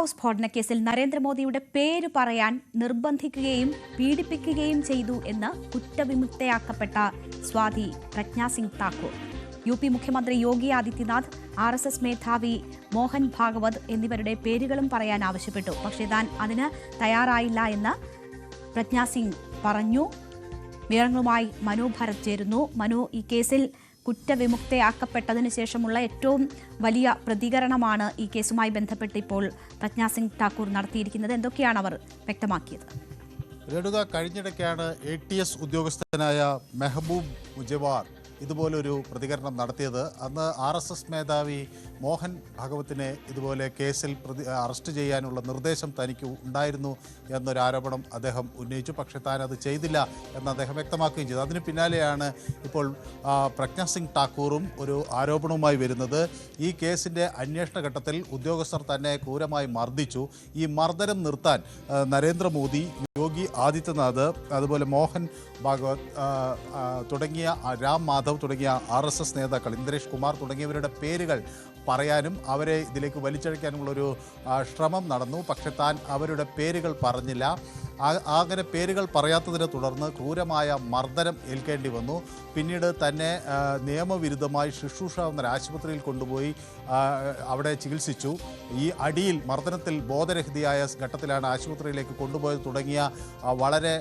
House സ്ഫോടനക്കേസിൽ നരേന്ദ്രമോദിയുടെ പേര് പറയാൻ നിർബന്ധിക്കുകയും പീഡിപ്പിക്കുകയും ചെയ്തു എന്ന് കുറ്റവിമുക്തയാക്കപ്പെട്ട സ്വാതി പ്രജ്ഞാ സിംഗ് താക്കൂർ. യു പി മുഖ്യമന്ത്രി Yogi Adityanath R S S മേധാവി മോഹൻ ഭാഗവത് എന്നിവരുടെ പേരുകളും പറയാൻ ആവശ്യപ്പെട്ടു. പക്ഷേ താൻ അതിന് തയ്യാറായില്ല എന്ന് പ്രജ്ഞാ സിംഗ് പറഞ്ഞു. വിവരങ്ങളുമായി മനു ഭരത് ചേരുന്നു. മനു ഈ കേസിൽ കുറ്റവിമുക്തയാക്കപ്പെട്ടതിന് ശേഷമുള്ള ഏറ്റവും വലിയ പ്രതികരണമാണ് ഈ കേസുമായി ബന്ധപ്പെട്ട് ഇപ്പോൾ പ്രജ്ഞാ സിംഗ് ഠാക്കൂർ നടത്തിയിരിക്കുന്നത്. എന്തൊക്കെയാണ് അവർ വ്യക്തമാക്കിയത്? രേണുക കഴിഞ്ഞിടയ്ക്കാണ് എ ടി എസ് ഉദ്യോഗസ്ഥനായ മെഹബൂബ് മുജവാർ ഇതുപോലൊരു പ്രതികരണം നടത്തിയത്. അന്ന് ആർ എസ് എസ് മേധാവി മോഹൻ ഭഗവത്തിനെ ഇതുപോലെ കേസിൽ പ്രതി അറസ്റ്റ് ചെയ്യാനുള്ള നിർദ്ദേശം തനിക്ക് ഉണ്ടായിരുന്നു എന്നൊരു ആരോപണം അദ്ദേഹം ഉന്നയിച്ചു. പക്ഷേ താൻ അത് ചെയ്തില്ല എന്ന് അദ്ദേഹം വ്യക്തമാക്കുകയും ചെയ്തു. അതിന് പിന്നാലെയാണ് ഇപ്പോൾ പ്രജ്ഞാ സിംഗ് ഠാക്കൂറും ഒരു ആരോപണവുമായി വരുന്നത്. ഈ കേസിന്റെ അന്വേഷണ ഘട്ടത്തിൽ ഉദ്യോഗസ്ഥർ തന്നെ ക്രൂരമായി മർദ്ദിച്ചു. ഈ മർദ്ദനം നിർത്താൻ നരേന്ദ്രമോദി യോഗി ആദിത്യനാഥ് അതുപോലെ മോഹൻ ഭാഗവത് തുടങ്ങിയ രാം മാധവ് തുടങ്ങിയ ആർ എസ് എസ് നേതാക്കൾ ഇന്ദ്രേഷ് കുമാർ തുടങ്ങിയവരുടെ പേരുകൾ പറയാനും അവരെ ഇതിലേക്ക് വലിച്ചഴിക്കാനുമുള്ളൊരു ശ്രമം നടന്നു. പക്ഷെ താൻ അവരുടെ പേരുകൾ പറഞ്ഞില്ല. അങ്ങനെ പേരുകൾ പറയാത്തതിനെ തുടർന്ന് ക്രൂരമായ മർദ്ദനം ഏൽക്കേണ്ടി വന്നു. പിന്നീട് തന്നെ നിയമവിരുദ്ധമായി ശുശ്രൂഷ എന്ന ആശുപത്രിയിൽ കൊണ്ടുപോയി അവിടെ ചികിത്സിച്ചു. ഈ അടിയിൽ മർദ്ദനത്തിൽ ബോധരഹിതയായ ഘട്ടത്തിലാണ് ആശുപത്രിയിലേക്ക് കൊണ്ടുപോയത് തുടങ്ങിയ വളരെ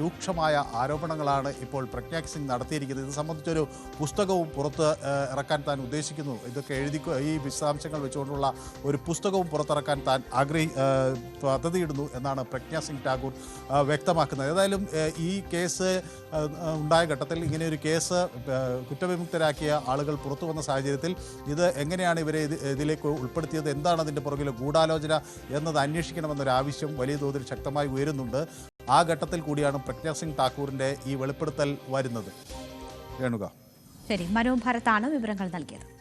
രൂക്ഷമായ ആരോപണങ്ങളാണ് ഇപ്പോൾ പ്രജ്ഞാക് സിംഗ് നടത്തിയിരിക്കുന്നത്. ഇത് സംബന്ധിച്ചൊരു പുസ്തകവും പുറത്ത് ഇറക്കാൻ താൻ ഉദ്ദേശിക്കുന്നു. ഇതൊക്കെ എഴുതി ഈ വിശദാംശങ്ങൾ വെച്ചുകൊണ്ടുള്ള ഒരു പുസ്തകവും പുറത്തിറക്കാൻ താൻ ആഗ്രഹി പദ്ധതിയിടുന്നു എന്നാണ് പ്രജ്ഞാ സിംഗ് വ്യക്തമാക്കുന്നത്. ഏതായാലും ഈ കേസ് ഉണ്ടായ ഘട്ടത്തിൽ ഇങ്ങനെ ഒരു കേസ് കുറ്റവിമുക്തരാക്കിയ ആളുകൾ പുറത്തു വന്ന സാഹചര്യത്തിൽ ഇത് എങ്ങനെയാണ് ഇവരെ ഇത് ഇതിലേക്ക് ഉൾപ്പെടുത്തിയത്? എന്താണ് അതിന്റെ പുറകിലെ ഗൂഢാലോചന എന്നത് അന്വേഷിക്കണമെന്നൊരു ആവശ്യം വലിയ തോതിൽ ശക്തമായി ഉയരുന്നുണ്ട്. ആ ഘട്ടത്തിൽ കൂടിയാണ് പ്രജ്ഞാ സിംഗ് ഈ വെളിപ്പെടുത്തൽ വരുന്നത്. രേണുക. ശരി മനു ഭരത്താണ് വിവരങ്ങൾ നൽകിയത്.